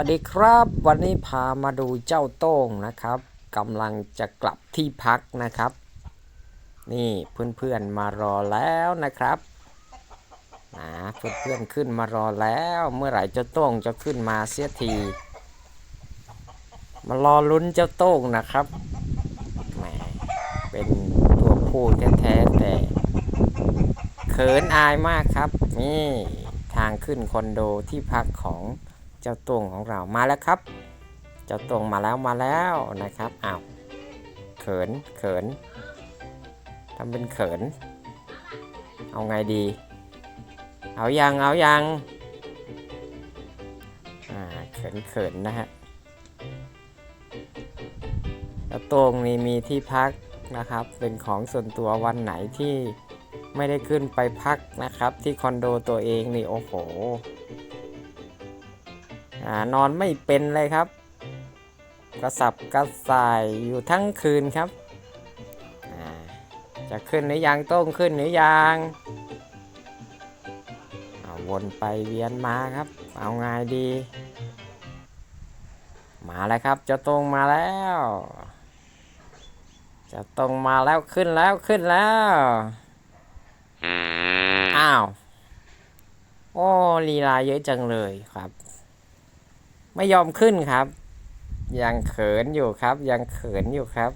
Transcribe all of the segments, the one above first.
วัสดีครับ วันนี้พามาดูเจ้าโต้งนะครับกำลังจะกลับที่พักนะครับ นี่เพื่อนๆมารอแล้วนะครับนะเพื่อนๆขึ้นมารอแล้ว เมื่อไหร่เจ้าโต้งจะขึ้นมาเสียที มารอลุ้นเจ้าโต้งนะครับแหมเป็นตัวผู้แท้ๆแต่เขินอายมากครับ นี่ทางขึ้นคอนโดที่พักของ เจ้าต้งของเรามาแล้วครับ เจ้าต้งมาแล้วมาแล้วนะครับอ้าวเขินเขินทำเป็นเขิน เอาไงดี เอายังเอายังอ่าเขินเขินนะฮะแล้วตรงนี้มีที่พักนะครับ เป็นของส่วนตัววันไหนที่ไม่ได้ขึ้นไปพักนะครับ ที่คอนโดตัวเองนี่โอ้โห นอนไม่เป็นเลยครับ กระสับกระส่ายอยู่ทั้งคืนครับอ่าจะขึ้นหรือยังโต้งขึ้นหรือยังเอาวนไปเวียนมาครับ เอาไงดี มาแล้วครับเจะตรงมาแล้วเจะตรงมาแล้วขึ้นแล้วขึ้นแล้วอ้าว โอ้ลีลาเยอะจังเลยครับ ไม่ยอมขึ้นครับ ยังเขินอยู่ครับ ยังเขินอยู่ครับ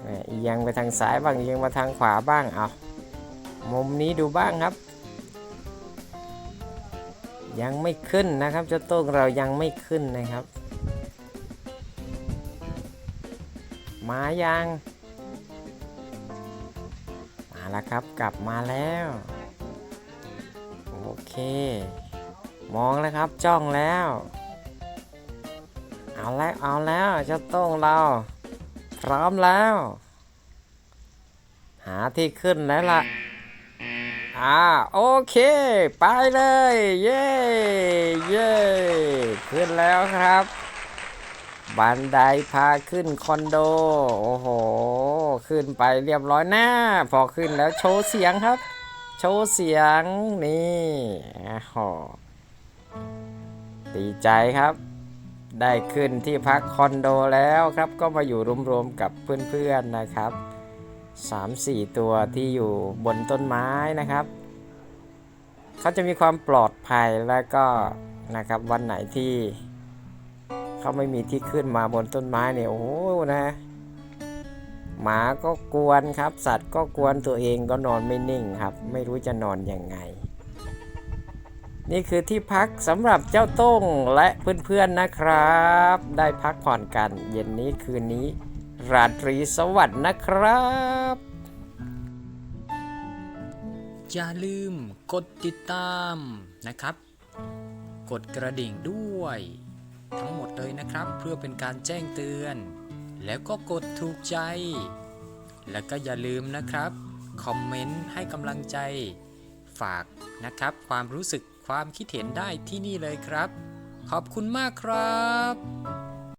แหมเอียงไปทางซ้ายบ้างเอียงมาทางขวาบ้างเอามุมนี้ดูบ้างครับ ยังไม่ขึ้นนะครับเจ้าโต้งเรายังไม่ขึ้นนะครับ มายังมาแล้วครับกลับมาแล้ว โอเค มองแล้วครับจ้องแล้ว เอาแล้วเอาแล้วเจ้าโต้งเรา พร้อมแล้ว หาที่ขึ้นแล้วล่ะอ่าโอเค ไปเลย เย้เย้ขึ้นแล้วครับ บันไดพาขึ้นคอนโด โอ้โห ขึ้นไปเรียบร้อยหน้า พอขึ้นแล้วโชว์เสียงครับ โชว์เสียงนี่โอ้โห ดีใจครับ ได้ขึ้นที่พักคอนโดแล้วครับ ก็มาอยู่รวมๆกับเพื่อนๆนะครับ 3-4 ตัวที่อยู่บนต้นไม้นะครับเขาจะมีความปลอดภัยแล้วก็นะครับวันไหนที่เขาไม่มีที่ขึ้นมาบนต้นไม้เนี่ยโอ้โหนะ หมาก็กวนครับ สัตว์ก็กวนตัวเองก็นอนไม่นิ่งครับ ไม่รู้จะนอนยังไง นี่คือที่พักสำหรับเจ้าโต้งและเพื่อนๆนะครับ ได้พักผ่อนกัน เย็นนี้คืนนี้ ราตรีสวัสดิ์นะครับ อย่าลืมกดติดตามนะครับ กดกระดิ่งด้วย ทั้งหมดเลยนะครับ เพื่อเป็นการแจ้งเตือน แล้วก็กดถูกใจ แล้วก็อย่าลืมนะครับ คอมเมนต์ให้กำลังใจ ฝากนะครับความรู้สึก ความคิดเห็นได้ที่นี่เลยครับ ขอบคุณมากครับ